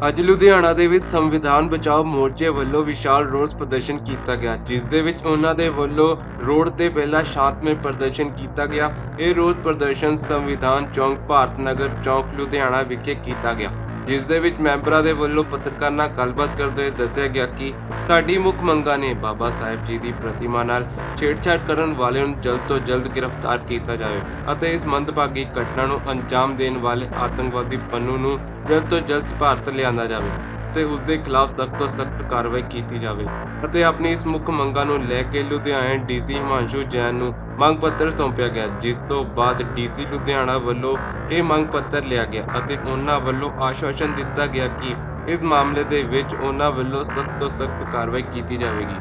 ਅੱਜ ਲੁਧਿਆਣਾ ਦੇ ਵਿੱਚ ਸੰਵਿਧਾਨ ਬਚਾਓ ਮੋਰਚੇ ਵੱਲੋਂ ਵਿਸ਼ਾਲ ਰੋਸ ਪ੍ਰਦਰਸ਼ਨ ਕੀਤਾ ਗਿਆ, ਜਿਸ ਦੇ ਵਿੱਚ ਉਹਨਾਂ ਦੇ ਵੱਲੋਂ ਰੋਡ ਤੇ ਪਹਿਲਾ ਸ਼ਾਂਤਮਈ ਪ੍ਰਦਰਸ਼ਨ ਕੀਤਾ ਗਿਆ। ਇਹ ਰੋਸ ਪ੍ਰਦਰਸ਼ਨ ਸੰਵਿਧਾਨ ਚੌਂਕ, ਭਾਰਤ ਨਗਰ ਚੌਂਕ, ਲੁਧਿਆਣਾ ਵਿਖੇ ਕੀਤਾ ਗਿਆ। ਜਿਸ ਦੇ ਵਿੱਚ ਮੈਂਬਰਾਂ ਦੇ ਵੱਲੋਂ ਪੱਤਰਕਾਰ ਨਾਲ ਗੱਲਬਾਤ ਕਰਦੇ ਹੋਏ ਦੱਸਿਆ ਗਿਆ ਕਿ ਸਾਡੀ ਮੁੱਖ ਮੰਗਾਂ ਨੇ ਬਾਬਾ ਸਾਹਿਬ ਜੀ ਦੀ ਪ੍ਰਤਿਮਾ ਨਾਲ ਛੇੜਛਾੜ ਕਰਨ ਵਾਲਿਆਂ ਨੂੰ ਜਲਦ ਤੋਂ ਜਲਦ ਗ੍ਰਿਫਤਾਰ ਕੀਤਾ ਜਾਵੇ ਅਤੇ ਇਸ ਮੰਦਭਾਗੀ ਘਟਨਾ ਨੂੰ ਅੰਜਾਮ ਦੇਣ ਵਾਲੇ ਆਤੰਕਵਾਦੀ ਪੰਨੂ ਨੂੰ ਜਲਦ ਤੋਂ ਜਲਦ ਭਾਰਤ ਲਿਆਂਦਾ ਜਾਵੇ। ਤੇ ਉਸ ਦੇ ਖਿਲਾਫ ਸਖਤ ਤੋਂ ਸਖਤ ਕਾਰਵਾਈ ਕੀਤੀ ਜਾਵੇ ਅਤੇ ਆਪਣੀ ਇਸ ਮੁੱਖ ਮੰਗਾਂ ਨੂੰ ਲੈ ਕੇ ਲੁਧਿਆਣਾ ਡੀਸੀ ਹਿਮਾਂਸ਼ੂ ਜੈਨ ਨੂੰ ਮੰਗ ਪੱਤਰ ਸੌਂਪਿਆ ਗਿਆ, ਜਿਸ ਤੋਂ ਬਾਅਦ ਡੀਸੀ ਲੁਧਿਆਣਾ ਵੱਲੋਂ ਇਹ ਮੰਗ ਪੱਤਰ ਲਿਆ ਗਿਆ ਅਤੇ ਉਹਨਾਂ ਵੱਲੋਂ ਆਸ਼ਵਾਸਨ ਦਿੱਤਾ ਗਿਆ ਕਿ ਇਸ ਮਾਮਲੇ ਦੇ ਵਿੱਚ ਉਹਨਾਂ ਵੱਲੋਂ ਸਖਤ ਤੋਂ ਸਖਤ ਕਾਰਵਾਈ ਕੀਤੀ ਜਾਵੇਗੀ।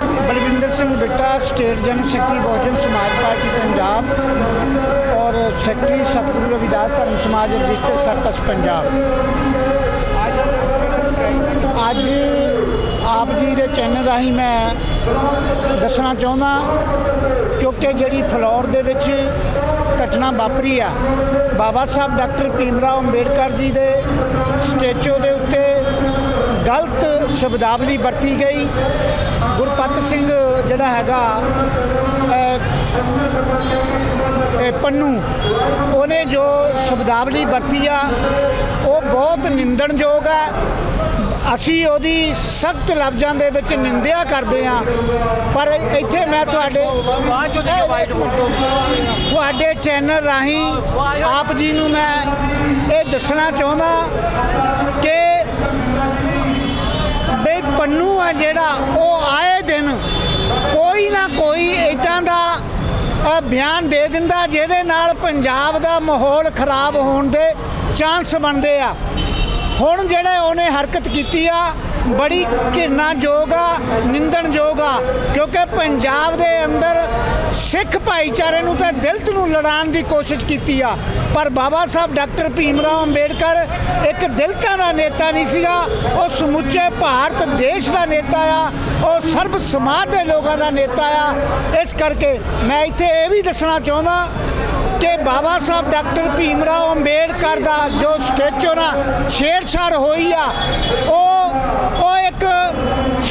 Balwinder Singh Bitta, state general secretary Bahujan Samaj Party, Punjab ਔਰ ਸੈਕਟਰੀ ਸਤਿਗੁਰੂ ਰਵਿਦਾਸ ਧਰਮ ਸਮਾਜ ਰਜਿਸਟਰ ਸਰਕਸ, ਪੰਜਾਬ। ਅੱਜ ਆਪ ਜੀ ਦੇ ਚੈਨਲ ਰਾਹੀਂ ਮੈਂ ਦੱਸਣਾ ਚਾਹੁੰਦਾ ਕਿਉਂਕਿ ਜਿਹੜੀ ਫਲੋਰ ਦੇ ਵਿੱਚ ਘਟਨਾ ਵਾਪਰੀ ਆ ਬਾਬਾ ਸਾਹਿਬ ਡਾਕਟਰ ਭੀਮਰਾਓ ਅੰਬੇਡਕਰ ਜੀ ਦੇ ਸਟੈਚੂ ਦੇ ਉੱਤੇ ਗਲਤ ਸ਼ਬਦਾਵਲੀ ਵਰਤੀ ਗਈ। ਗੁਰਪਤ ਸਿੰਘ ਜਿਹੜਾ ਹੈਗਾ ਅਹ, ਇਹ ਪੰਨੂ ਉਹਨੇ ਜੋ ਸ਼ਬਦਾਵਲੀ ਵਰਤੀ ਆ ਉਹ ਬਹੁਤ ਨਿੰਦਣਯੋਗ ਹੈ ਅਸੀਂ ਉਹਦੀ ਸਖਤ ਲਫ਼ਜ਼ਾਂ ਦੇ ਵਿੱਚ ਨਿੰਦਿਆ ਕਰਦੇ ਆ ਪਰ ਇੱਥੇ ਮੈਂ ਤੁਹਾਡੇ ਤੁਹਾਡੇ ਚੈਨਲ ਰਾਹੀਂ ਆਪ ਜੀ ਨੂੰ ਮੈਂ ਇਹ ਦੱਸਣਾ ਚਾਹੁੰਦਾ ਕਿ ਬਈ ਪੰਨੂ ਆ ਜਿਹੜਾ ਉਹ ਆਏ ਦਿਨ ਕੋਈ ਨਾ ਕੋਈ ਇਦਾਂ ਦਾ ਬਿਆਨ ਦੇ ਦਿੰਦਾ ਜਿਹਦੇ ਨਾਲ ਪੰਜਾਬ ਦਾ ਮਾਹੌਲ ਖਰਾਬ ਹੋਣ ਦੇ ਚਾਂਸ ਬਣਦੇ ਆ। ਹੁਣ ਜਿਹੜਾ ਉਹਨੇ ਹਰਕਤ ਕੀਤੀ ਆ ਬੜੀ ਘਿਰਨਾਯੋਗ ਆ ਨਿੰਦਣਯੋਗ ਆ ਕਿਉਂਕਿ ਪੰਜਾਬ ਦੇ ਅੰਦਰ ਸਿੱਖ ਭਾਈਚਾਰੇ ਨੂੰ ਤਾਂ ਦਿਲਤ ਨੂੰ ਲੜਾਉਣ ਦੀ ਕੋਸ਼ਿਸ਼ ਕੀਤੀ ਆ। ਪਰ ਬਾਬਾ ਸਾਹਿਬ ਡਾਕਟਰ ਭੀਮ ਰਾਓ ਅੰਬੇਡਕਰ ਇੱਕ ਦਿਲਤਾਂ ਦਾ ਨੇਤਾ ਨਹੀਂ ਸੀਗਾ, ਉਹ ਸਮੁੱਚੇ ਭਾਰਤ ਦੇਸ਼ ਦਾ ਨੇਤਾ ਆ, ਉਹ ਸਰਬ ਸਮਾਜ ਦੇ ਲੋਕਾਂ ਦਾ ਨੇਤਾ ਆ। ਇਸ ਕਰਕੇ ਮੈਂ ਇੱਥੇ ਇਹ ਵੀ ਦੱਸਣਾ ਚਾਹੁੰਦਾ ਕਿ ਬਾਬਾ ਸਾਹਿਬ ਡਾਕਟਰ ਭੀਮ ਰਾਓ ਅੰਬੇਡਕਰ ਦਾ ਜੋ ਸਟੈਚੂ ਨਾਲ ਛੇੜਛਾੜ ਹੋਈ ਆ, ਉਹ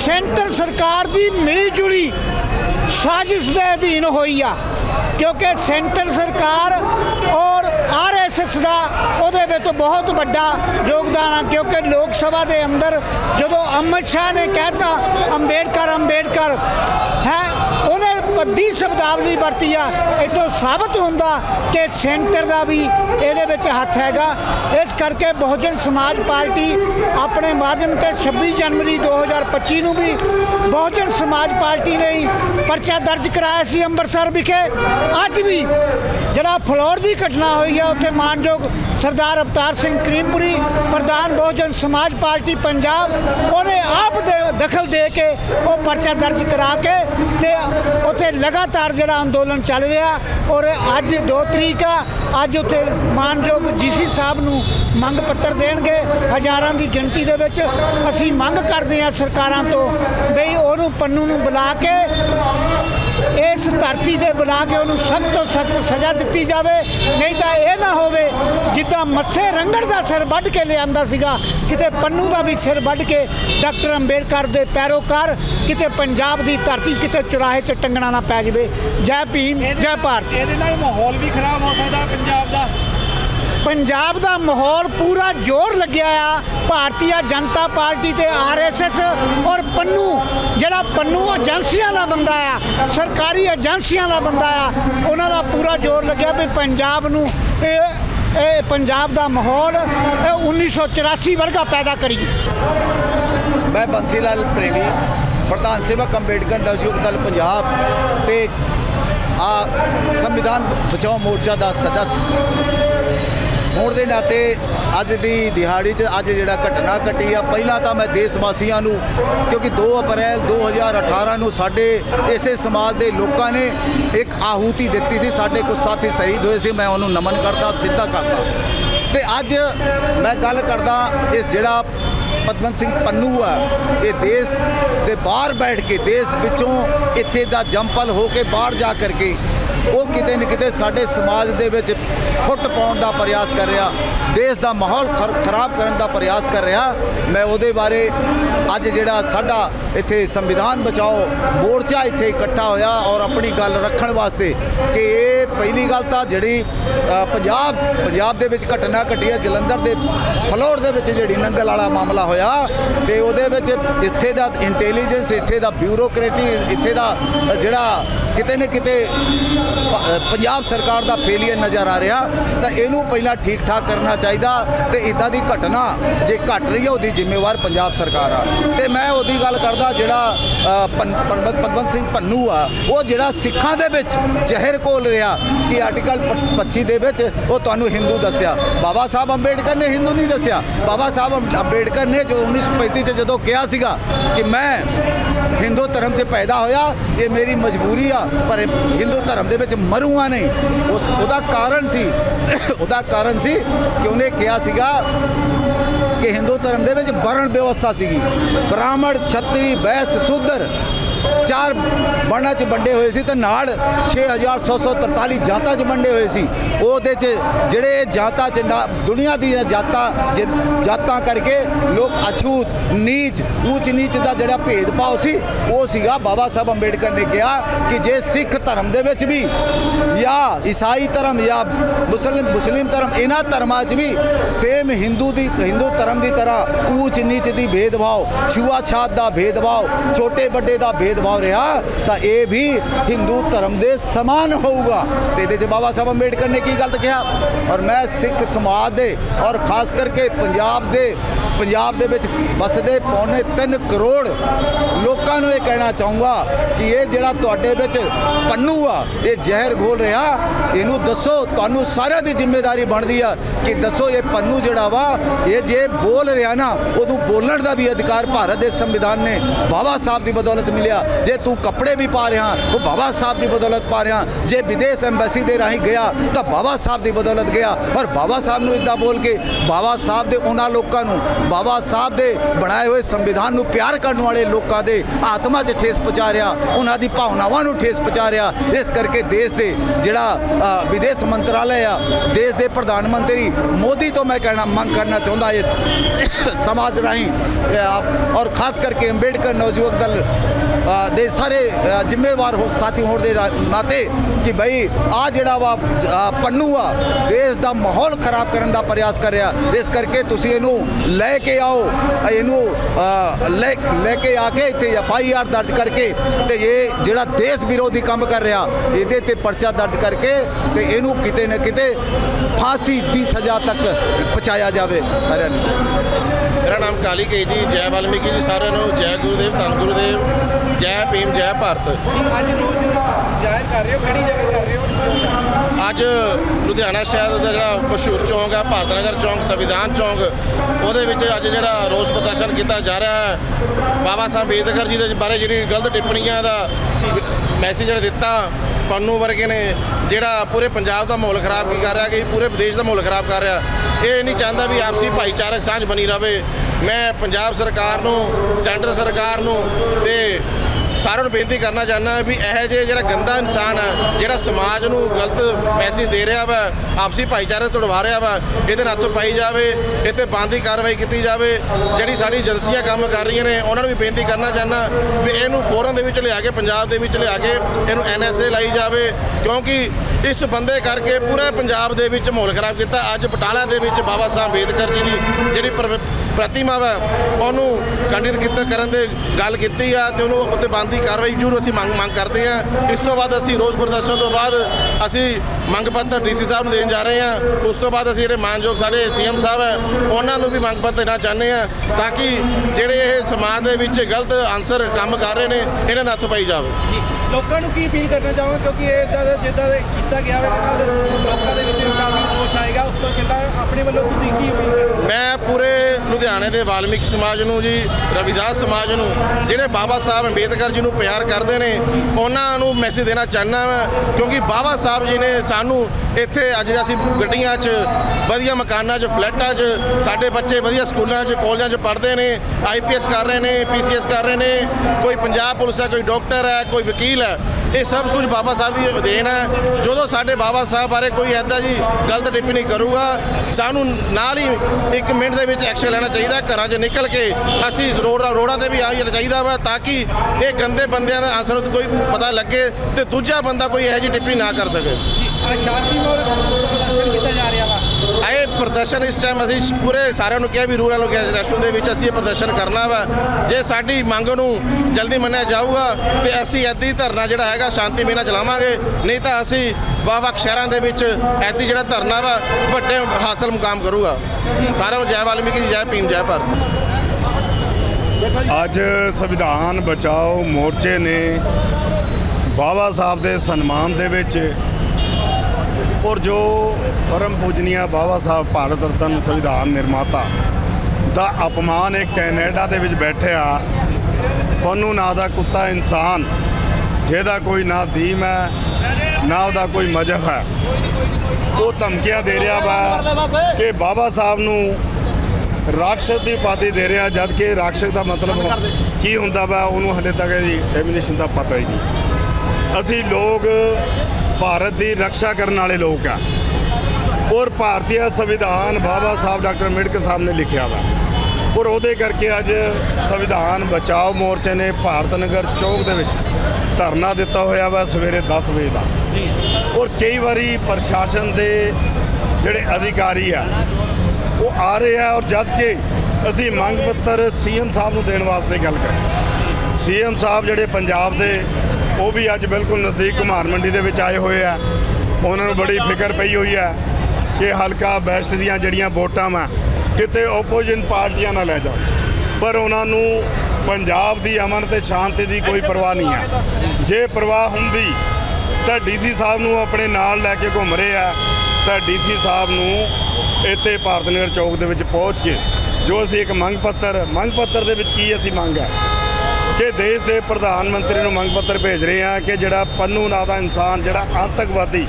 ਸੈਂਟਰ ਸਰਕਾਰ ਦੀ ਮਿਲੀ ਜੁਲੀ ਸਾਜ਼ਿਸ਼ ਦੇ ਅਧੀਨ ਹੋਈ ਆ, ਕਿਉਂਕਿ ਸੈਂਟਰ ਸਰਕਾਰ ਔਰ ਆਰਐਸਐਸ ਦਾ ਉਹਦੇ ਵਿੱਚ ਬਹੁਤ ਵੱਡਾ ਯੋਗਦਾਨ ਆ, ਕਿਉਂਕਿ ਲੋਕ ਸਭਾ ਦੇ ਅੰਦਰ ਜਦੋਂ ਅਮਿਤ ਸ਼ਾਹ ਨੇ ਕਹਿਤਾ, ਅੰਬੇਡਕਰ ਅੰਬੇਡਕਰ, ਹੈ, ਉਹਨੇ ਪੱਦੀ ਸ਼ਬਦਾਵਲੀ ਵਰਤੀ ਆ। ਇਦੋਂ ਸਾਬਤ ਹੁੰਦਾ ਕਿ ਸੈਂਟਰ ਦਾ ਵੀ ਇਹਦੇ ਵਿੱਚ ਹੱਥ ਹੈਗਾ। ਇਸ ਕਰਕੇ ਬਹੁਜਨ ਸਮਾਜ ਪਾਰਟੀ ਆਪਣੇ ਮਾਧਿਅਮ ਤੇ 26 ਜਨਵਰੀ 2025 ਨੂੰ ਵੀ ਬਹੁਜਨ ਸਮਾਜ ਪਾਰਟੀ ਨੇ ਹੀ ਪਰਚਾ ਦਰਜ ਕਰਾਇਆ ਸੀ ਅੰਮ੍ਰਿਤਸਰ ਵਿਖੇ। ਅੱਜ ਵੀ ਜਿਹੜਾ ਫਲੋਰ ਦੀ ਘਟਨਾ ਹੋਈ ਹੈ ਉੱਥੇ ਮਾਨਯੋਗ ਸਰਦਾਰ ਅਵਤਾਰ ਸਿੰਘ ਕਰੀਮਪੁਰੀ, ਪ੍ਰਧਾਨ ਬਹੁਜਨ ਸਮਾਜ ਪਾਰਟੀ ਪੰਜਾਬ, ਉਹਨੇ ਆਪ ਦੇ ਦਖਲ ਦੇ ਕੇ ਉਹ ਪਰਚਾ ਦਰਜ ਕਰਾ ਕੇ ਤੇ ਉੱਥੇ ਲਗਾਤਾਰ ਜਿਹੜਾ ਅੰਦੋਲਨ ਚੱਲ ਰਿਹਾ ਔਰ ਅੱਜ 2 ਤਰੀਕ ਆ, ਅੱਜ ਉੱਥੇ ਮਾਨਯੋਗ ਡੀਸੀ ਸਾਹਿਬ ਨੂੰ ਮੰਗ ਪੱਤਰ ਦੇਣਗੇ, ਹਜ਼ਾਰਾਂ ਦੀ ਗਿਣਤੀ ਦੇ ਵਿੱਚ ਅਸੀਂ ਮੰਗ ਕਰਦੇ ਹਾਂ ਸਰਕਾਰਾਂ ਤੋਂ ਬਈ ਉਹਨੂੰ ਪੰਨੂ ਨੂੰ ਬੁਲਾ ਕੇ ਇਸ ਧਰਤੀ ਤੇ ਬੁਲਾ ਕੇ ਉਹਨੂੰ ਸਖਤ ਤੋਂ ਸਖਤ ਸਜ਼ਾ ਦਿੱਤੀ ਜਾਵੇ, ਨਹੀਂ ਤਾਂ ਇਹ ਨਾ ਹੋਵੇ ਜਿੱਦਾਂ ਮੱਸੇ ਰੰਗੜ ਦਾ ਸਿਰ ਵੱਢ ਕੇ ਲਿਆਂਦਾ ਸੀਗਾ, ਕਿਤੇ ਪੰਨੂ ਦਾ ਵੀ ਸਿਰ ਵੱਢ ਕੇ ਡਾਕਟਰ ਅੰਬੇਡਕਰ ਦੇ ਪੈਰੋਕਾਰ, ਕਿਤੇ ਪੰਜਾਬ ਦੀ ਧਰਤੀ ਕਿਤੇ ਚੁਰਾਹੇ 'ਚ ਟੰਗਣਾ ਨਾ ਪੈ ਜਾਵੇ। ਜੈ ਭੀਮ, ਜੈ ਭਾਰਤ। ਇਹਦੇ ਨਾਲ ਮਾਹੌਲ ਵੀ ਖਰਾਬ ਹੋ ਸਕਦਾ ਪੰਜਾਬ ਦਾ। ਪੰਜਾਬ ਦਾ ਮਾਹੌਲ ਪੂਰਾ ਜ਼ੋਰ ਲੱਗਿਆ ਆ। ਭਾਰਤੀ ਜਨਤਾ ਪਾਰਟੀ ਤੇ ਆਰਐਸਐਸ ਔਰ ਪੰਨੂ, ਜਿਹੜਾ ਪੰਨੂ ਏਜੰਸੀਆਂ ਦਾ ਬੰਦਾ ਆ, ਸਰਕਾਰੀ ਏਜੰਸੀਆਂ ਦਾ ਬੰਦਾ ਆ, ਉਹਨਾਂ ਦਾ ਪੂਰਾ ਜ਼ੋਰ ਲੱਗਿਆ ਵੀ ਪੰਜਾਬ ਨੂੰ ਇਹ ਇਹ ਪੰਜਾਬ ਦਾ ਮਾਹੌਲ, ਇਹ 1984 ਵਰਗਾ ਪੈਦਾ ਕਰੀਏ। ਮੈਂ ਬੰਸੀ ਲਾਲ ਪ੍ਰੇਮੀ, ਪ੍ਰਧਾਨ ਸੇਵਕ ਅੰਬੇਡਕਰ ਨਵਯੁਗ ਦਲ ਪੰਜਾਬ ਤੇ ਆ ਸੰਵਿਧਾਨ ਬਚਾਓ ਮੋਰਚਾ ਦਾ ਸਦਸ। ਹੋਣ ਦੇ ਨਾਤੇ ਅੱਜ ਦੀ ਦਿਹਾੜੀ 'ਚ ਅੱਜ ਜਿਹੜਾ ਘਟਨਾ ਘਟੀ ਆ, ਪਹਿਲਾਂ ਤਾਂ ਮੈਂ ਦੇਸ਼ ਵਾਸੀਆਂ ਨੂੰ, ਕਿਉਂਕਿ 2 ਅਪ੍ਰੈਲ 2018 ਨੂੰ ਸਾਡੇ ਇਸੇ ਸਮਾਜ ਦੇ ਲੋਕਾਂ ਨੇ ਇੱਕ ਆਹੂਤੀ ਦਿੱਤੀ ਸੀ, ਸਾਡੇ ਕੁਝ ਸਾਥੀ ਸ਼ਹੀਦ ਹੋਏ ਸੀ, ਮੈਂ ਉਹਨੂੰ ਨਮਨ ਕਰਦਾ, ਸਿੱਧਾ ਕਰਦਾ। ਤੇ ਅੱਜ ਮੈਂ ਗੱਲ ਕਰਦਾ ਇਸ ਜਿਹੜਾ ਪਦਮਨ ਸਿੰਘ ਪੰਨੂ ਆ, ਇਹ ਦੇਸ਼ ਦੇ ਬਾਹਰ ਬੈਠ ਕੇ, ਦੇਸ਼ ਵਿੱਚੋਂ ਇੱਥੇ ਦਾ ਜੰਪਲ ਹੋ ਕੇ ਬਾਹਰ ਜਾ ਕਰਕੇ ਉਹ ਕਿਤੇ ਨਾ ਕਿਤੇ ਸਾਡੇ ਸਮਾਜ ਦੇ ਵਿੱਚ ਫੁੱਟ ਪਾਉਣ ਦਾ ਪ੍ਰਯਾਸ ਕਰ ਰਿਹਾ, ਦੇਸ਼ ਦਾ ਮਾਹੌਲ ਖਰ- ਖਰਾਬ ਕਰਨ ਦਾ ਪ੍ਰਯਾਸ ਕਰ ਰਿਹਾ। ਮੈਂ ਉਹਦੇ ਬਾਰੇ ਅੱਜ ਜਿਹੜਾ ਸਾਡਾ ਇੱਥੇ ਸੰਵਿਧਾਨ ਬਚਾਓ ਮੋਰਚਾ ਇੱਥੇ ਇਕੱਠਾ ਹੋਇਆ ਔਰ ਆਪਣੀ ਗੱਲ ਰੱਖਣ ਵਾਸਤੇ ਕਿ ਇਹ ਪਹਿਲੀ ਗੱਲ ਤਾਂ ਜਿਹੜੀ ਪੰਜਾਬ ਪੰਜਾਬ ਦੇ ਵਿੱਚ ਘਟਨਾ ਘਟੀ ਹੈ, ਜਲੰਧਰ ਦੇ ਫਲੋਰ ਦੇ ਵਿੱਚ ਜਿਹੜੀ ਨੰਗਲ ਵਾਲਾ ਮਾਮਲਾ ਹੋਇਆ ਤੇ ਉਹਦੇ ਵਿੱਚ ਇੱਥੇ ਦਾ ਇੰਟੈਲੀਜੈਂਸ ਇੱਥੇ ਦਾ ਬਿਊਰੋਕਰੇਟੀ ਇੱਥੇ ਦਾ ਜਿਹੜਾ ਕਿਤੇ ਨਾ ਕਿਤੇ ਪੰਜਾਬ ਸਰਕਾਰ ਦਾ ਫੇਲੀਅਰ ਨਜ਼ਰ ਆ ਰਿਹਾ ਤਾਂ ਇਹਨੂੰ ਪਹਿਲਾਂ ਠੀਕ ਠਾਕ ਕਰਨਾ ਚਾਹੀਦਾ ਤੇ ਇਦਾਂ ਦੀ ਘਟਨਾ ਜੇ ਘਟ ਰਹੀ ਹੈ ਉਹਦੀ ਜ਼ਿੰਮੇਵਾਰ ਪੰਜਾਬ ਸਰਕਾਰ ਆ। ਤੇ ਮੈਂ ਉਹਦੀ ਗੱਲ ਕਰਦਾ ਜਿਹੜਾ ਅ, ਪਨ- ਪਰਮਤ ਸਿੰਘ ਪੰਨੂ ਆ ਉਹ ਜਿਹੜਾ ਸਿੱਖਾਂ ਦੇ ਵਿੱਚ ਜ਼ਹਿਰ ਘੋਲ ਰਿਹਾ ਕਿ ਆਰਟੀਕਲ ਪ- 25 ਦੇ ਵਿੱਚ ਉਹ ਤੁਹਾਨੂੰ ਹਿੰਦੂ ਦੱਸਿਆ। ਬਾਬਾ ਸਾਹਿਬ ਅੰਬੇਡਕਰ ਨੇ ਹਿੰਦੂ ਨਹੀਂ ਦੱਸਿਆ। ਬਾਬਾ ਸਾਹਿਬ ਅੰਬ- ਅੰਬੇਡਕਰ ਨੇ ਜੋ 1935 ਚ ਜਦੋਂ ਕਿਹਾ ਸੀਗਾ ਕਿ ਮੈਂ ਹਿੰਦੂ ਧਰਮ 'ਚ ਪੈਦਾ ਹੋਇਆ, ਇਹ ਮੇਰੀ ਮਜਬੂਰੀ ਆ, ਪਰ ਹਿੰਦੂ ਧਰਮ ਦੇ ਵਿੱਚ ਮਰੂੰਗਾ ਨਹੀਂ। ਉਸ, ਉਹਦਾ ਕਾਰਨ ਸੀ, ਉਹਦਾ ਕਾਰਨ ਸੀ ਕਿ ਉਹਨੇ ਕਿਹਾ ਸੀਗਾ ਕਿ ਹਿੰਦੂ ਧਰਮ ਦੇ ਵਿੱਚ ਵਰਣ ਵਿਵਸਥਾ ਸੀਗੀ। ਬ੍ਰਾਹਮਣ, ਛਤਰੀ, ਬੈਸ, ਸੂਦਰ ਚਾਰ ਵਰਣਾਂ 'ਚ ਵੰਡੇ ਹੋਏ ਸੀ ਤੇ ਨਾਲ 6643 ਜਾਤਾਂ 'ਚ ਵੰਡੇ ਹੋਏ ਸੀ। ਉਹਦੇ 'ਚ ਜਿਹੜੇ ਜਾਤਾਂ 'ਚ ਨਾ- ਦੁਨੀਆ ਦੀਆਂ ਜਾਤਾਂ ਜ- ਜਾਤਾਂ ਕਰਕੇ ਲੋਕ ਅਛੂਤ, ਨੀਚ ਊਚ ਨੀਚ ਦਾ ਜਿਹੜਾ ਭੇਦਭਾਵ ਸੀ, ਉਹ ਸੀਗਾ ਬਾਬਾ ਸਾਹਿਬ ਅੰਬੇਡਕਰ ਨੇ ਕਿਹਾ ਕਿ ਜੇ ਸਿੱਖ ਧਰਮ ਦੇ ਵਿੱਚ ਵੀ ਜਾਂ ਈਸਾਈ ਧਰਮ ਜਾਂ ਮੁਸਲਿਮ ਮੁਸਲਿਮ ਧਰਮ, ਇਹਨਾਂ ਧਰਮਾਂ 'ਚ ਵੀ ਸੇਮ ਹਿੰਦੂ ਦੀ ਹਿੰਦੂ ਧਰਮ ਦੀ ਤਰ੍ਹਾਂ ਊਚ ਨੀਚ ਦੀ ਭੇਦਭਾਵ, ਛੂਆਛਾਤ ਦਾ ਭੇਦਭਾਵ, ਛੋਟੇ ਵੱਡੇ ਦਾ ਭੇਦਭਾਵ ਰਿਹਾ ਤਾਂ ਇਹ ਵੀ ਹਿੰਦੂ ਧਰਮ ਦੇ ਸਮਾਨ ਹੋਊਗਾ। ਤੇ ਇਹਦੇ 'ਚ ਬਾਬਾ ਸਾਹਿਬ ਅੰਬੇਡਕਰ ਨੇ ਕੀ ਗਲਤ ਕਿਹਾ? ਔਰ ਮੈਂ ਸਿੱਖ ਸਮਾਜ ਦੇ ਔਰ ਖਾਸ ਕਰਕੇ ਪੰਜਾਬ ਦੇ ਪੰਜਾਬ ਦੇ ਵਿੱਚ ਵਸਦੇ ਪੌਣੇ 3 ਕਰੋੜ ਲੋਕਾਂ ਨੂੰ ਇਹ ਕਹਿਣਾ ਚਾਹੂੰਗਾ ਕਿ ਇਹ ਜਿਹੜਾ ਤੁਹਾਡੇ ਵਿੱਚ ਪੰਨੂ ਆ, ਇਹ ਜ਼ਹਿਰ ਘੋਲ ਰਿਹਾ, ਇਹਨੂੰ ਦੱਸੋ, ਤੁਹਾਨੂੰ ਸਾਰਿਆਂ ਦੀ ਜ਼ਿੰਮੇਵਾਰੀ ਬਣਦੀ ਆ ਕਿ ਦੱਸੋ ਇਹ ਪੰਨੂ ਜਿਹੜਾ ਵਾ, ਇਹ ਜੇ ਬੋਲ ਰਿਹਾ ਨਾ, ਉਹਨੂੰ ਬੋਲਣ ਦਾ ਵੀ ਅਧਿਕਾਰ ਭਾਰਤ ਦੇ ਸੰਵਿਧਾਨ ਨੇ, ਬਾਬਾ ਸਾਹਿਬ ਦੀ ਬਦੌਲਤ ਮਿਲਿਆ। ਜੇ ਤੂੰ ਕੱਪੜੇ ਵੀ ਪਾ ਰਿਹਾ, ਉਹ ਬਾਬਾ ਸਾਹਿਬ ਦੀ ਬਦੌਲਤ ਪਾ ਰਿਹਾ। ਜੇ ਵਿਦੇਸ਼ ਐਮਬੈਸੀ ਦੇ ਰਾਹੀਂ ਗਿਆ, ਤਾਂ ਬਾਬਾ ਸਾਹਿਬ ਦੀ ਬਦੌਲਤ ਗਿਆ। ਔਰ ਬਾਬਾ ਸਾਹਿਬ ਨੂੰ ਇਦਾਂ ਬੋਲ ਕੇ, ਬਾਬਾ ਸਾਹਿਬ ਦੇ ਉਹਨਾਂ ਲੋਕਾਂ ਨੂੰ ਬਾਬਾ ਸਾਹਿਬ ਦੇ ਬਣਾਏ ਹੋਏ ਸੰਵਿਧਾਨ ਨੂੰ ਪਿਆਰ ਕਰਨ ਵਾਲੇ ਲੋਕਾਂ ਦੇ ਆਤਮਾ 'ਚ ਠੇਸ ਪਹੁੰਚਾ ਰਿਹਾ, ਉਹਨਾਂ ਦੀ ਭਾਵਨਾਵਾਂ ਨੂੰ ਠੇਸ ਪਹੁੰਚਾ ਰਿਹਾ। ਇਸ ਕਰਕੇ ਦੇਸ਼ ਦੇ ਜਿਹੜਾ ਵਿਦੇਸ਼ ਮੰਤਰਾਲੇ ਆ, ਦੇਸ਼ ਦੇ ਪ੍ਰਧਾਨ ਮੰਤਰੀ ਮੋਦੀ ਤੋਂ ਮੈਂ ਕਹਿਣਾ, ਮੰਗ ਕਰਨਾ ਚਾਹੁੰਦਾ ਇਹ ਸਮਾਜ ਰਾਹੀਂ ਔਰ ਖਾਸ ਕਰਕੇ ਅੰਬੇਡਕਰ ਨਵਜੁਵਕ ਦਲ ਦੇ ਸਾਰੇ ਜ਼ਿੰਮੇਵਾਰ ਹੋ, ਸਾਥੀ ਹੋਣ ਦੇ ਨਾਤੇ ਕਿ ਭਈ ਆ ਜਿਹੜਾ ਵਾ ਪੰਨੂ ਆ, ਦੇਸ਼ ਦਾ ਮਾਹੌਲ ਖਰਾਬ ਕਰਨ ਦਾ ਪ੍ਰਯਾਸ ਕਰ ਰਿਹਾ। ਇਸ ਕਰਕੇ ਤੁਸੀਂ ਇਹਨੂੰ ਲੈ ਕੇ ਆਓ। ਇਹਨੂੰ ਲੈ ਲੈ ਕੇ ਆ ਕੇ ਇੱਥੇ ਐਫ ਆਈ ਆਰ ਦਰਜ ਕਰਕੇ ਤੇ ਇਹ ਜਿਹੜਾ ਦੇਸ਼ ਵਿਰੋਧੀ ਕੰਮ ਕਰ ਰਿਹਾ, ਇਹਦੇ ਤੇ ਪਰਚਾ ਦਰਜ ਕਰਕੇ ਤੇ ਇਹਨੂੰ ਕਿਤੇ ਨਾ ਕਿਤੇ ਫਾਂਸੀ ਦੀ ਸਜ਼ਾ ਤੱਕ ਪਹੁੰਚਾਇਆ ਜਾਵੇ। ਸਾਰਿਆਂ ਨੂੰ। ਮੇਰਾ ਨਾਮ ਕਾਲੀ ਕੇ ਜੀ, ਜੈ ਵਾਲਮੀਕੀ ਜੀ ਸਾਰਿਆਂ ਨੂੰ, ਜੈ ਗੁਰੂਦੇਵ, ਧੰਨ ਗੁਰੂਦੇਵ। ਜੈ ਭੀਮ ਜੈ ਭਾਰਤ। ਅੱਜ ਰੋਜ਼ ਜ਼ਾਹਿਰ ਕਰ ਰਹੇ ਹੋ ਕਿਹੜੀ ਜਗ੍ਹਾ ਕਰ ਰਹੇ ਹੋ? ਅੱਜ ਲੁਧਿਆਣਾ ਸ਼ਹਿਰ ਦਾ ਜਿਹੜਾ ਮਸ਼ਹੂਰ ਚੌਂਕ ਹੈ ਭਾਰਤ ਨਗਰ ਚੌਂਕ ਸੰਵਿਧਾਨ ਚੌਂਕ ਉਹਦੇ ਵਿੱਚ ਅੱਜ ਜਿਹੜਾ ਰੋਸ ਪ੍ਰਦਰਸ਼ਨ ਕੀਤਾ ਜਾ ਰਿਹਾ ਹੈ। ਬਾਬਾ ਸਾਹਿਬ ਅੰਬੇਦਕਰ ਜੀ ਦੇ ਬਾਰੇ ਜਿਹੜੀ ਗਲਤ ਟਿੱਪਣੀਆਂ ਦਾ ਮੈਸੇਜ ਜਿਹੜਾ ਦਿੱਤਾ ਪੰਨੂ ਵਰਗੇ ਨੇ ਜਿਹੜਾ ਪੂਰੇ ਪੰਜਾਬ ਦਾ ਮਾਹੌਲ ਖਰਾਬ ਕੀ ਕਰ ਰਿਹਾ ਕਿ ਪੂਰੇ ਵਿਦੇਸ਼ ਦਾ ਮਾਹੌਲ ਖਰਾਬ ਕਰ ਰਿਹਾ। ਇਹ ਨਹੀਂ ਚਾਹੁੰਦਾ ਵੀ ਆਪਸੀ ਭਾਈਚਾਰਕ ਸਾਂਝ ਬਣੀ ਰਵੇ। ਮੈਂ ਪੰਜਾਬ ਸਰਕਾਰ ਨੂੰ ਸੈਂਟਰ ਸਰਕਾਰ ਨੂੰ ਤੇ ਸਾਰਿਆਂ ਨੂੰ ਬੇਨਤੀ ਕਰਨਾ ਚਾਹੁੰਦਾ ਵੀ ਇਹ ਜਿਹੇ ਜਿਹੜਾ ਗੰਦਾ ਇਨਸਾਨ ਆ, ਜਿਹੜਾ ਸਮਾਜ ਨੂੰ ਗਲਤ ਮੈਸੇਜ ਦੇ ਰਿਹਾ ਵਾ, ਆਪਸੀ ਭਾਈਚਾਰੇ ਤੋੜਵਾ ਰਿਹਾ ਵਾ, ਇਹਦੇ ਨੱਥ ਪਾਈ ਜਾਵੇ ਇਹ ਤੇ ਬੰਦੀ ਕਾਰਵਾਈ ਕੀਤੀ ਜਾਵੇ, ਜਿਹੜੀ ਸਾਡੀ ਏਜੰਸੀਆਂ ਕੰਮ ਕਰ ਰਹੀਆਂ ਨੇ, ਉਹਨਾਂ ਨੂੰ ਵੀ ਬੇਨਤੀ ਕਰਨਾ ਚਾਹੁੰਦਾ ਵੀ ਇਹਨੂੰ ਫੋਰਨ ਦੇ ਵਿੱਚ ਲਿਆ ਕੇ, ਪੰਜਾਬ ਦੇ ਵਿੱਚ ਲਿਆ ਕੇ ਇਹਨੂੰ ਐਨਐਸਏ ਲਾਈ ਜਾਵੇ, ਕਿਉਂਕਿ ਇਸ ਬੰਦੇ ਕਰਕੇ ਪੂਰੇ ਪੰਜਾਬ ਦੇ ਵਿੱਚ ਮਾਹੌਲ ਖਰਾਬ ਕੀਤਾ। ਅੱਜ ਬਟਾਲਾ ਦੇ ਵਿੱਚ ਬਾਬਾ ਸਾਹਿਬ ਅੰਬੇਦਕਰ ਜੀ ਦੀ ਜਿਹੜੀ ਪ੍ਰ- ਪ੍ਰਤਿਮਾ ਵਾ, ਉਹਨੂੰ ਖੰਡਿਤ ਕੀਤਾ, ਕਰਨ ਦੇ ਗੱਲ ਕੀਤੀ ਆ ਤੇ ਉਹਨੂੰ ਉੱਤੇ ਬੰਦੀ ਕਾਰਵਾਈ ਜ਼ਰੂਰ ਅਸੀਂ ਮੰਗ ਮੰਗ ਕਰਦੇ ਆ। ਇਸ ਤੋਂ ਬਾਅਦ ਅਸੀਂ ਰੋਸ ਪ੍ਰਦਰਸ਼ਨ ਤੋਂ ਬਾਅਦ ਅਸੀਂ ਮੰਗ ਪੱਤਰ ਡੀਸੀ ਸਾਹਿਬ ਨੂੰ ਦੇਣ ਜਾ ਰਹੇ ਆ। ਉਸ ਤੋਂ ਬਾਅਦ ਅਸੀਂ ਜਿਹੜੇ ਮਾਨਯੋਗ ਸਾਡੇ ਸੀਐਮ ਸਾਹਿਬ ਹੈ ਉਹਨਾਂ ਨੂੰ ਵੀ ਮੰਗ ਪੱਤਰ ਦੇਣਾ ਚਾਹੁੰਦੇ ਆ ਤਾਂ ਕਿ ਜਿਹੜੇ ਇਹ ਸਮਾਜ ਦੇ ਵਿੱਚ ਗਲਤ ਆਨਸਰ ਕੰਮ ਕਰ ਰਹੇ ਨੇ, ਇਹਨਾਂ ਨੂੰ ਹੱਥ ਪਾਈ ਜਾਵੇ। ਲੋਕਾਂ ਨੂੰ ਕੀ ਅਪੀਲ ਕਰਨਾ ਚਾਹੋਗੇ? ਕਿਉਂਕਿ ਇਹ ਇਦਾਂ ਜਿੱਦਾਂ ਕੀਤਾ ਗਿਆ ਵਾ ਇਹਦੇ ਨਾਲ ਲੋਕਾਂ ਦੇ ਵਿੱਚ ਉਸ ਤੋਂ ਕਿੱਦਾਂ ਆਪਣੇ ਵੱਲੋਂ ਤੁਸੀਂ ਕੀ ਅਪੀਲ ਕਰੋਗੇ ਮੈਂ ਪੂਰੇ ਲੁਧਿਆਣੇ ਦੇ ਵਾਲਮੀਕ ਸਮਾਜ ਨੂੰ ਜੀ, ਰਵਿਦਾਸ ਸਮਾਜ ਨੂੰ, ਜਿਹੜੇ ਬਾਬਾ ਸਾਹਿਬ ਅੰਬੇਦਕਰ ਜੀ ਨੂੰ ਪਿਆਰ ਕਰਦੇ ਨੇ, ਉਹਨਾਂ ਨੂੰ ਮੈਸੇਜ ਦੇਣਾ ਚਾਹੁੰਦਾ ਮੈਂ ਕਿਉਂਕਿ ਬਾਬਾ ਸਾਹਿਬ ਜੀ ਨੇ ਸਾਨੂੰ ਇੱਥੇ ਅੱਜ ਅਸੀਂ ਗੱਡੀਆਂ 'ਚ, ਵਧੀਆ ਮਕਾਨਾਂ 'ਚ, ਫਲੈਟਾਂ 'ਚ, ਸਾਡੇ ਬੱਚੇ ਵਧੀਆ ਸਕੂਲਾਂ 'ਚ, ਕਾਲਜਾਂ 'ਚ ਪੜ੍ਹਦੇ ਨੇ ਆਈਪੀਐਸ ਕਰ ਰਹੇ ਨੇ ਪੀਸੀਐਸ ਕਰ ਰਹੇ ਨੇ, ਕੋਈ ਪੰਜਾਬ ਪੁਲਿਸ ਹੈ, ਕੋਈ ਡਾਕਟਰ ਹੈ, ਕੋਈ ਵਕੀਲ ਹੈ ਇਹ ਸਭ ਕੁਝ ਬਾਬਾ ਸਾਹਿਬ ਦੀ ਦੇਣ ਹੈ। ਜਦੋਂ ਸਾਡੇ ਬਾਬਾ ਸਾਹਿਬ ਬਾਰੇ ਕੋਈ ਐਦਾਂ ਜੀ ਗਲਤ ਟਿੱਪਣੀ ਕਰੂਗਾ, ਸਾਨੂੰ ਨਾਲ ਹੀ ਇੱਕ ਮਿੰਟ ਦੇ ਵਿੱਚ ਐਕਸ਼ਨ ਲੈਣਾ ਚਾਹੀਦਾ, ਘਰਾਂ 'ਚ ਨਿਕਲ ਕੇ ਅਸੀਂ ਰੋਡ ਰੋਡਾਂ ਤੇ ਵੀ ਆ ਜਾਣਾ ਚਾਹੀਦਾ ਵਾ ਤਾਂ ਕਿ ਇਹ ਗੰਦੇ ਬੰਦਿਆਂ ਦਾ ਅਸਰ ਕੋਈ ਪਤਾ ਲੱਗੇ ਤੇ ਦੂਜਾ ਬੰਦਾ ਕੋਈ ਇਹੋ ਜਿਹੀ ਟਿੱਪਣੀ ਨਾ ਕਰ ਸਕੇ। ਆ ਸ਼ਾਂਤੀਪੁਰ ਪ੍ਰਦਰਸ਼ਨ ਕੀਤਾ ਜਾ ਰਿਹਾ। ਇਹ ਪ੍ਰਦਰਸ਼ਨ ਇਸ ਟਾਈਮ ਅਸੀਂ ਪੂਰੇ ਸਾਰਿਆਂ ਨੂੰ ਕਿਹਾ ਵੀ ਰੂਰਲ ਰੈਸਟੋਰੈਂਟ ਦੇ ਵਿੱਚ ਅਸੀਂ ਇਹ ਪ੍ਰਦਰਸ਼ਨ ਕਰਨਾ ਵਾ। ਜੇ ਸਾਡੀ ਮੰਗ ਨੂੰ ਜਲਦੀ ਮੰਨਿਆ ਜਾਊਗਾ ਤੇ ਅਸੀਂ ਐਦੀ ਧਰਨਾ ਜਿਹੜਾ ਹੈਗਾ ਸ਼ਾਂਤੀ ਮਹੀਨਾ ਚਲਾਵਾਂਗੇ ਨਹੀਂ ਤਾਂ ਅਸੀਂ ਵੱਖ-ਵੱਖ ਸ਼ਹਿਰਾਂ ਦੇ ਵਿੱਚ ਐਦੀ ਜਿਹੜਾ ਧਰਨਾ ਵਾ ਵੱਡੇ ਹਾਸਲ ਮੁਕਾਮ ਕਰੂਗਾ। ਸਾਰਿਆਂ ਨੂੰ ਜੈ ਵਾਲਮੀਕੀ ਜੀ, ਜੈ ਭੀਮ ਜੈ ਭਾਰਤ। ਅੱਜ ਸੰਵਿਧਾਨ ਬਚਾਓ ਮੋਰਚੇ ਨੇ ਬਾਬਾ ਸਾਹਿਬ ਦੇ ਸਨਮਾਨ ਦੇ ਵਿੱਚ ਔਰ ਜੋ ਪਰਮ ਪੂਜਨੀਆ ਬਾਬਾ ਸਾਹਿਬ ਭਾਰਤ ਰਤਨ ਸੰਵਿਧਾਨ ਨਿਰਮਾਤਾ ਦਾ ਅਪਮਾਨ ਇੱਕ ਕੈਨੇਡਾ ਦੇ ਵਿੱਚ ਬੈਠਿਆ ਪਨੂੰ ਨਾ ਦਾ ਕੁੱਤਾ ਇਨਸਾਨ, ਜਿਹਦਾ ਕੋਈ ਨਾ ਦੀਮ ਹੈ, ਨਾ ਉਹਦਾ ਕੋਈ ਮਜ਼ਹਬ ਹੈ। ਉਹ ਧਮਕੀਆਂ ਦੇ ਰਿਹਾ ਵਾ ਕਿ ਬਾਬਾ ਸਾਹਿਬ ਨੂੰ ਰਾਖਸ਼ ਦੀ ਪਾਤੀ ਦੇ ਰਿਹਾ ਜਦ ਕਿ ਰਾਖਸ਼ ਦਾ ਮਤਲਬ ਕੀ ਹੁੰਦਾ ਵਾ, ਉਹਨੂੰ ਹਲੇ ਤੱਕ ਇਹਦੀ ਡੈਫੀਨੇਸ਼ਨ ਦਾ ਪਤਾ ਹੀ ਨਹੀਂ। ਅਸੀਂ ਲੋਕ ਭਾਰਤ ਦੀ ਰੱਖਿਆ ਕਰਨ ਵਾਲੇ ਲੋਕ ਆ। ਔਰ ਭਾਰਤੀ ਸੰਵਿਧਾਨ ਬਾਬਾ ਸਾਹਿਬ ਡਾਕਟਰ ਅੰਬੇਡਕਰ ਸਾਹਿਬ ਨੇ ਲਿਖਿਆ ਵਾ। ਔਰ ਉਹਦੇ ਕਰਕੇ ਅੱਜ ਸੰਵਿਧਾਨ ਬਚਾਓ ਮੋਰਚੇ ਨੇ ਭਾਰਤ ਨਗਰ ਚੌਕ ਦੇ ਵਿੱਚ ਧਰਨਾ ਦਿੱਤਾ ਹੋਇਆ ਵਾ ਸਵੇਰੇ 10 ਵਜੇ ਦਾ। ਔਰ ਕਈ ਵਾਰੀ ਪ੍ਰਸ਼ਾਸਨ ਦੇ ਜਿਹੜੇ ਅਧਿਕਾਰੀ ਆ, ਉਹ ਆ ਰਹੇ ਆ ਔਰ ਜਦ ਕਿ ਅਸੀਂ ਮੰਗ ਪੱਤਰ ਸੀਐਮ ਸਾਹਿਬ ਨੂੰ ਦੇਣ ਵਾਸਤੇ ਗੱਲ ਕਰ ਸੀਐਮ ਸਾਹਿਬ ਜਿਹੜੇ ਪੰਜਾਬ ਦੇ ਉਹ ਵੀ ਅੱਜ ਬਿਲਕੁਲ ਨਜ਼ਦੀਕ ਘੁਮਾਰ ਮੰਡੀ ਦੇ ਵਿੱਚ ਆਏ ਹੋਏ ਆ। ਉਹਨਾਂ ਨੂੰ ਬੜੀ ਫਿਕਰ ਪਈ ਹੋਈ ਆ ਕਿ ਹਲਕਾ ਬੈਸਟ ਦੀਆਂ ਜਿਹੜੀਆਂ ਵੋਟਾਂ ਵਾ, ਕਿਤੇ ਓਪੋਜੀਸ਼ਨ ਪਾਰਟੀਆਂ ਨਾਲ ਲੈ ਜਾਓ ਪਰ ਉਹਨਾਂ ਨੂੰ ਪੰਜਾਬ ਦੀ ਅਮਨ ਤੇ ਸ਼ਾਂਤੀ ਦੀ ਕੋਈ ਪਰਵਾਹ ਨਹੀਂ ਆ। ਜੇ ਪਰਵਾਹ ਹੁੰਦੀ, ਤਾਂ ਡੀਸੀ ਸਾਹਿਬ ਨੂੰ ਆਪਣੇ ਨਾਲ ਲੈ ਕੇ ਘੁੰਮ ਰਹੇ ਆ। ਤਾਂ ਡੀਸੀ ਸਾਹਿਬ ਨੂੰ ਇੱਥੇ ਭਾਰਤ ਨਗਰ ਚੌਕ ਦੇ ਵਿੱਚ ਪਹੁੰਚ ਕੇ ਜੋ ਅਸੀਂ ਇੱਕ ਮੰਗ ਪੱਤਰ ਮੰਗ ਪੱਤਰ ਦੇ ਵਿੱਚ ਕੀ ਅਸੀਂ ਮੰਗ ਹੈ ਕਿ ਦੇਸ਼ ਦੇ ਪ੍ਰਧਾਨ ਮੰਤਰੀ ਨੂੰ ਮੰਗ ਪੱਤਰ ਭੇਜ ਰਹੇ ਆ ਕਿ ਜਿਹੜਾ ਪੰਨੂ ਨਾਂ ਦਾ ਇਨਸਾਨ, ਜਿਹੜਾ ਆਤੰਕਵਾਦੀ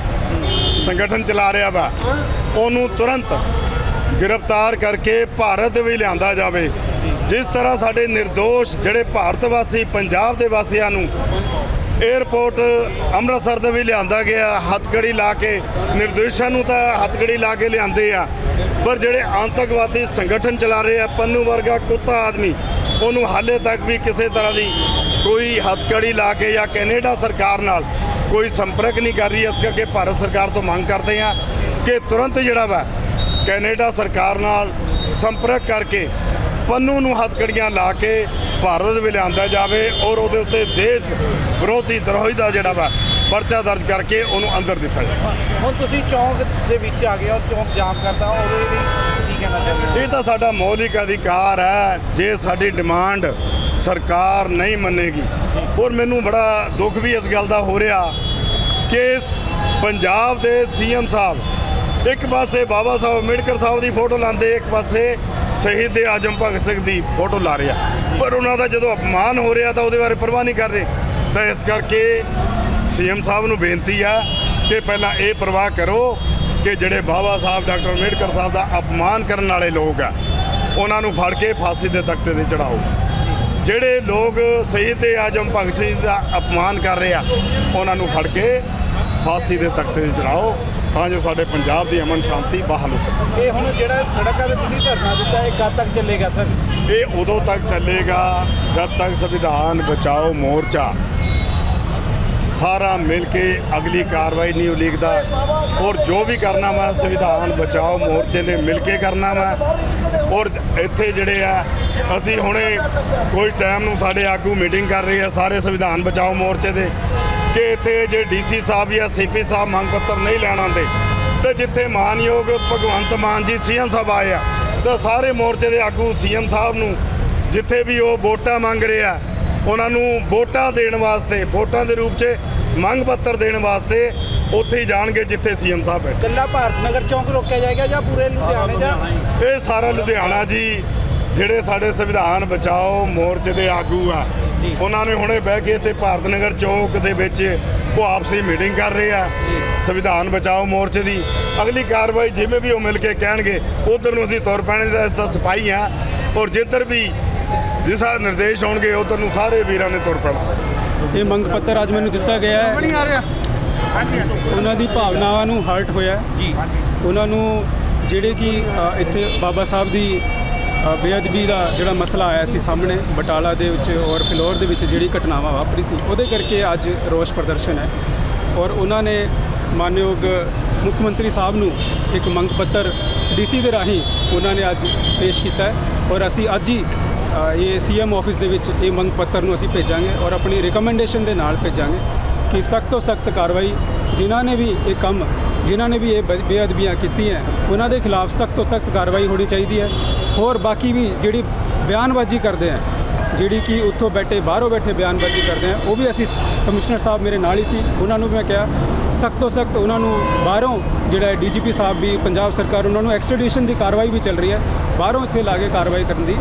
ਸੰਗਠਨ ਚਲਾ ਰਿਹਾ ਵਾ, ਉਹਨੂੰ ਤੁਰੰਤ ਗ੍ਰਿਫਤਾਰ ਕਰਕੇ ਭਾਰਤ ਵੀ ਲਿਆਂਦਾ ਜਾਵੇ। ਜਿਸ ਤਰ੍ਹਾਂ ਸਾਡੇ ਨਿਰਦੋਸ਼ ਜਿਹੜੇ ਭਾਰਤ ਵਾਸੀ, ਪੰਜਾਬ ਦੇ ਵਾਸੀਆਂ ਨੂੰ 에어ਪੋਰਟ ਅੰਮ੍ਰਿਤਸਰ ਦੇ ਵੀ ਲਿਆਂਦਾ ਗਿਆ, ਹੱਥਗੜੀ ਲਾ ਕੇ, ਨਿਰਦੋਸ਼ਾਂ ਨੂੰ ਤਾਂ ਹੱਥਗੜੀ ਲਾ ਕੇ ਲਿਆਂਦੇ ਆ। ਪਰ ਜਿਹੜੇ ਆਤੰਕਵਾਦੀ ਸੰਗਠਨ ਚਲਾ ਰਹੇ ਆ, ਪੰਨੂ ਵਰਗਾ ਕੁੱਤਾ ਆਦਮੀ ਉਹਨੂੰ ਹਾਲੇ ਤੱਕ ਵੀ ਕਿਸੇ ਤਰ੍ਹਾਂ ਦੀ ਕੋਈ ਹੱਥਕੜੀ ਲਾ ਕੇ ਜਾਂ ਕੈਨੇਡਾ ਸਰਕਾਰ ਨਾਲ ਕੋਈ ਸੰਪਰਕ ਨਹੀਂ ਕਰ ਰਹੀ, ਇਸ ਕਰਕੇ ਭਾਰਤ ਸਰਕਾਰ ਤੋਂ ਮੰਗ ਕਰਦੇ ਆ ਕਿ ਤੁਰੰਤ ਜਿਹੜਾ ਵਾ ਕੈਨੇਡਾ ਸਰਕਾਰ ਨਾਲ ਸੰਪਰਕ ਕਰਕੇ ਪੰਨੂ ਨੂੰ ਹੱਥਕੜੀਆਂ ਲਾ ਕੇ ਭਾਰਤ ਵਿੱਚ ਲਿਆਂਦਾ ਜਾਵੇ ਔਰ ਉਹਦੇ ਉੱਤੇ ਦੇਸ਼ ਵਿਰੋਧੀ ਦਰੋਹੀ ਦਾ ਜਿਹੜਾ ਵਾ ਪਰਚਾ ਦਰਜ ਕਰਕੇ ਉਹਨੂੰ ਅੰਦਰ ਦਿੱਤਾ ਜਾਵੇ। ਹੁਣ ਤੁਸੀਂ ਚੌਂਕ ਦੇ ਵਿੱਚ ਆ ਗਏ ਔਰ ਚੌਂਕ ਜਾਮ ਕਰਦਾ ਉਹਦੇ ਲਈ ਕਹਿਣਾ ਚਾਹੁੰਦੇ ਇਹ ਤਾਂ ਸਾਡਾ ਮੌਲਿਕ ਅਧਿਕਾਰ ਹੈ, ਜੇ ਸਾਡੀ ਡਿਮਾਂਡ ਸਰਕਾਰ ਨਹੀਂ ਮੰਨੇਗੀ। ਔਰ ਮੈਨੂੰ ਬੜਾ ਦੁੱਖ ਵੀ ਇਸ ਗੱਲ ਦਾ ਹੋ ਰਿਹਾ ਕਿ ਪੰਜਾਬ ਦੇ ਸੀਐਮ ਸਾਹਿਬ ਇੱਕ ਪਾਸੇ ਬਾਬਾ ਸਾਹਿਬ ਅੰਬੇਡਕਰ ਸਾਹਿਬ ਦੀ ਫੋਟੋ ਲਾਉਂਦੇ, ਇੱਕ ਪਾਸੇ ਸ਼ਹੀਦ ਦੇ ਆਜਮ ਭਗਤ ਸਿੰਘ ਦੀ ਫੋਟੋ ਲਾ ਰਿਹਾ। ਪਰ ਉਹਨਾਂ ਦਾ ਜਦੋਂ ਅਪਮਾਨ ਹੋ ਰਿਹਾ ਤਾਂ ਉਹਦੇ ਬਾਰੇ ਪਰਵਾਹ ਨਹੀਂ ਕਰ ਰਹੇ। ਤਾਂ ਇਸ ਕਰਕੇ ਸੀਐਮ ਸਾਹਿਬ ਨੂੰ ਬੇਨਤੀ ਆ ਕਿ ਪਹਿਲਾਂ ਇਹ ਪਰਵਾਹ ਕਰੋ ਕਿ ਜਿਹੜੇ ਬਾਬਾ ਸਾਹਿਬ ਡਾਕਟਰ ਅੰਬੇਡਕਰ ਸਾਹਿਬ ਦਾ ਅਪਮਾਨ ਕਰਨ ਵਾਲੇ ਲੋਕ ਆ ਉਹਨਾਂ ਨੂੰ ਫੜ ਕੇ ਫਾਂਸੀ ਦੇ ਤਖਤੇ ਤੇ ਚੜਾਓ ਜਿਹੜੇ ਲੋਕ ਸ਼ਹੀਦ ਆਜਮ ਭਗਤ ਸਿੰਘ ਦਾ ਅਪਮਾਨ ਕਰ ਰਹੇ ਆ ਉਹਨਾਂ ਨੂੰ ਫੜ ਕੇ ਫਾਂਸੀ ਦੇ ਤਖਤੇ ਤੇ ਚੜਾਓ ਤਾਂ ਜੋ ਸਾਡੇ ਪੰਜਾਬ ਦੀ ਅਮਨ ਸ਼ਾਂਤੀ ਬਹਾਲ ਹੋ ਸਕੇ। ਇਹ ਹੁਣ ਜਿਹੜਾ ਸੜਕਾਂ ਤੇ ਤੁਸੀਂ ਧਰਨਾ ਦਿੱਤਾ ਇਹ ਕਦ ਤੱਕ ਚੱਲੇਗਾ ਸਰ? ਇਹ ਉਦੋਂ ਤੱਕ ਚੱਲੇਗਾ ਜਦ ਤੱਕ ਸੰਵਿਧਾਨ ਬਚਾਓ ਮੋਰਚਾ ਸਾਰਾ ਮਿਲ ਕੇ ਅਗਲੀ ਕਾਰਵਾਈ ਨਹੀਂ ਉਲੀਕਦਾ ਔਰ ਜੋ ਵੀ ਕਰਨਾ ਵਾ, ਸੰਵਿਧਾਨ ਬਚਾਓ ਮੋਰਚੇ ਨੇ ਮਿਲ ਕੇ ਕਰਨਾ ਵਾ। ਔਰ ਇੱਥੇ ਜਿਹੜੇ ਆ, ਅਸੀਂ ਹੁਣੇ ਕੋਈ ਟਾਈਮ ਨੂੰ ਸਾਡੇ ਆਗੂ ਮੀਟਿੰਗ ਕਰ ਰਹੇ ਆ, ਸਾਰੇ ਸੰਵਿਧਾਨ ਬਚਾਓ ਮੋਰਚੇ ਦੇ। ਕਿ ਇੱਥੇ ਜੇ ਡੀਸੀ ਸਾਹਿਬ ਜਾਂ ਸੀਪੀ ਸਾਹਿਬ ਮੰਗ ਪੱਤਰ ਨਹੀਂ ਲੈਣ ਆਉਂਦੇ, ਤੇ ਜਿੱਥੇ ਮਾਨਯੋਗ ਭਗਵੰਤ ਮਾਨ ਜੀ ਸੀਐਮ ਸਾਹਿਬ ਆਏ ਆ, ਤਾਂ ਸਾਰੇ ਮੋਰਚੇ ਦੇ ਆਗੂ ਸੀਐਮ ਸਾਹਿਬ ਨੂੰ, ਜਿੱਥੇ ਵੀ ਉਹ ਵੋਟਾਂ ਮੰਗ ਰਹੇ ਆ ਉਹਨਾਂ ਨੂੰ ਵੋਟਾਂ ਦੇਣ ਵਾਸਤੇ ਵੋਟਾਂ ਦੇ ਰੂਪ 'ਚ ਮੰਗ ਪੱਤਰ ਦੇਣ ਵਾਸਤੇ ਉੱਥੇ ਹੀ ਜਾਣਗੇ ਜਿੱਥੇ ਸੀਐਮ ਸਾਹਿਬ ਬੈਠੇ। ਕੱਲਾ ਭਾਰਤ ਨਗਰ ਚੌਂਕ ਰੋਕਿਆ ਜਾਏਗਾ ਜਾਂ ਪੂਰੇ ਲੁਧਿਆਣੇ ਜਾਂ? ਇਹ ਸਾਰਾ ਲੁਧਿਆਣਾ ਜੀ ਜਿਹੜੇ ਸਾਡੇ ਸੰਵਿਧਾਨ ਬਚਾਓ ਮੋਰਚੇ ਦੇ ਆਗੂ ਆ ਉਹਨਾਂ ਨੇ ਹੁਣੇ ਬਹਿ ਕੇ ਇੱਥੇ ਭਾਰਤ ਨਗਰ ਚੌਕ ਦੇ ਵਿੱਚ ਉਹ ਆਪਸੀ ਮੀਟਿੰਗ ਕਰ ਰਹੇ ਆ ਸੰਵਿਧਾਨ ਬਚਾਓ ਮੋਰਚੇ ਦੀ। ਅਗਲੀ ਕਾਰਵਾਈ ਜਿਵੇਂ ਵੀ ਉਹ ਮਿਲ ਕੇ ਕਹਿਣਗੇ ਉਧਰ ਨੂੰ ਅਸੀਂ ਤੁਰ ਪੈਣੇ ਦਾ ਇਸ ਦਾ ਸਿਪਾਹੀ ਆ। ਔਰ ਜਿੱਧਰ ਵੀ ਜਿਸਾ ਨਿਰਦੇਸ਼ ਹੋਣਗੇ ਉਧਰ ਨੂੰ ਸਾਰੇ ਵੀਰਾਂ ਨੇ ਤੁਰ ਪੈਣਾ। ਇਹ ਮੰਗ ਪੱਤਰ ਅੱਜ ਮੈਨੂੰ ਦਿੱਤਾ ਗਿਆ ਹੈ। ਉਹਨਾਂ ਦੀ ਭਾਵਨਾਵਾਂ ਨੂੰ ਹਰਟ ਹੋਇਆ ਜੀ। ਉਹਨਾਂ ਨੂੰ ਜਿਹੜੇ ਕਿ ਇੱਥੇ ਬਾਬਾ ਸਾਹਿਬ ਦੀ ਬੇਅਦਬੀ ਦਾ ਜਿਹੜਾ ਮਸਲਾ ਆਇਆ ਸੀ ਸਾਹਮਣੇ ਬਟਾਲਾ ਦੇ ਵਿੱਚ ਔਰ ਫਿਲੌਰ ਦੇ ਵਿੱਚ ਜਿਹੜੀ ਘਟਨਾਵਾਂ ਵਾਪਰੀ ਸੀ ਉਹਦੇ ਕਰਕੇ ਅੱਜ ਰੋਸ ਪ੍ਰਦਰਸ਼ਨ ਹੈ। ਔਰ ਉਹਨਾਂ ਨੇ ਮਾਨਯੋਗ ਮੁੱਖ ਮੰਤਰੀ ਸਾਹਿਬ ਨੂੰ ਇੱਕ ਮੰਗ ਪੱਤਰ ਡੀਸੀ ਦੇ ਰਾਹੀਂ ਉਹਨਾਂ ਨੇ ਅੱਜ ਪੇਸ਼ ਕੀਤਾ ਹੈ। ਔਰ ਅਸੀਂ ਅੱਜ ਹੀ ਇਹ ਸੀਐਮ ਆਫਿਸ ਦੇ ਵਿੱਚ ਇਹ ਮੰਗ ਪੱਤਰ ਨੂੰ ਅਸੀਂ ਭੇਜਾਂਗੇ ਔਰ ਆਪਣੀ ਰਿਕਮੈਂਡੇਸ਼ਨ ਦੇ ਨਾਲ ਭੇਜਾਂਗੇ ਕਿ ਸਖਤ ਤੋਂ ਸਖਤ ਕਾਰਵਾਈ ਜਿਨ੍ਹਾਂ ਨੇ ਵੀ ਇਹ ਕੰਮ, ਜਿਨ੍ਹਾਂ ਨੇ ਵੀ ਇਹ ਬ- ਬੇਅਦਬੀਆਂ ਕੀਤੀਆਂ, ਉਹਨਾਂ ਦੇ ਖਿਲਾਫ ਸਖਤ ਤੋਂ ਸਖਤ ਕਾਰਵਾਈ ਹੋਣੀ ਚਾਹੀਦੀ ਹੈ। ਹੋਰ ਬਾਕੀ ਵੀ ਜਿਹੜੀ ਬਿਆਨਬਾਜ਼ੀ ਕਰਦੇ ਆ, ਜਿਹੜੀ ਕਿ ਉੱਥੋਂ ਬੈਠੇ, ਬਾਹਰੋਂ ਬੈਠੇ ਬਿਆਨਬਾਜ਼ੀ ਕਰਦੇ ਆ, ਉਹ ਵੀ ਅਸੀਂ ਕਮਿਸ਼ਨਰ ਸਾਹਿਬ ਮੇਰੇ ਨਾਲ ਹੀ ਸੀ, ਉਹਨਾਂ ਨੂੰ ਮੈਂ ਕਿਹਾ ਸਖਤ ਤੋਂ ਸਖਤ ਉਹਨਾਂ ਨੂੰ ਬਾਹਰੋਂ ਜਿਹੜਾ ਡੀਜੀਪੀ ਸਾਹਿਬ ਵੀ ਪੰਜਾਬ ਸਰਕਾਰ ਉਹਨਾਂ ਨੂੰ ਐਕਸਟ੍ਰੈਡੀਸ਼ਨ ਦੀ ਕਾਰਵਾਈ ਵੀ ਚੱਲ ਰਹੀ ਹੈ। ਬਾਹਰੋਂ ਇੱਥੇ ਲਾ ਕੇ ਕਾਰਵਾਈ ਕਰਨ ਦੀ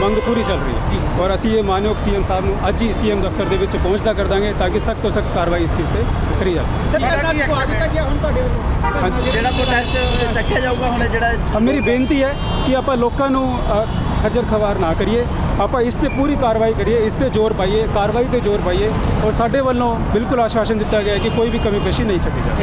ਮੰਗ ਪੂਰੀ ਚੱਲ ਰਹੀ ਹੈ। ਔਰ ਅਸੀਂ ਇਹ ਮਾਨਯੋਗ ਸੀਐਮ ਸਾਹਿਬ ਨੂੰ ਅੱਜ ਹੀ ਸੀਐਮ ਦਫ਼ਤਰ ਦੇ ਵਿੱਚ ਪਹੁੰਚਦਾ ਕਰ ਦਾਂਗੇ ਤਾਂ ਕਿ ਸਖਤ ਤੋਂ ਸਖਤ ਕਾਰਵਾਈ ਇਸ ਚੀਜ਼ ਤੇ ਕਰੀ ਜਾ ਸਕੇ। ਸਰ ਧਰਨਾ ਚੁਕਵਾ ਦਿੱਤਾ ਗਿਆ ਹੁਣ ਤੁਹਾਡੇ ਵੱਲੋਂ? ਹਾਂਜੀ। ਜਿਹੜਾ ਪ੍ਰੋਟੈਸਟ ਚੱਕਿਆ ਜਾਊਗਾ ਹੁਣ ਜਿਹੜਾ ਮੇਰੀ ਬੇਨਤੀ ਹੈ ਕਿ ਆਪਾਂ ਲੋਕਾਂ ਨੂੰ ਖੱਜਰ ਖਵਾਰ ਨਾ ਕਰੀਏ। ਆਪਾਂ ਇਸ ਤੇ ਪੂਰੀ ਕਾਰਵਾਈ ਕਰੀਏ, ਇਸ ਤੇ ਜ਼ੋਰ ਪਾਈਏ, ਕਾਰਵਾਈ ਤੇ ਜ਼ੋਰ ਪਾਈਏ। ਔਰ ਸਾਡੇ ਵੱਲੋਂ ਬਿਲਕੁਲ ਆਸ਼ਵਾਸਨ ਦਿੱਤਾ ਗਿਆ ਕਿ ਕੋਈ ਵੀ ਕਮੀ ਪੇਸ਼ੀ ਨਹੀਂ ਚੱਕੀ ਜਾਵੇ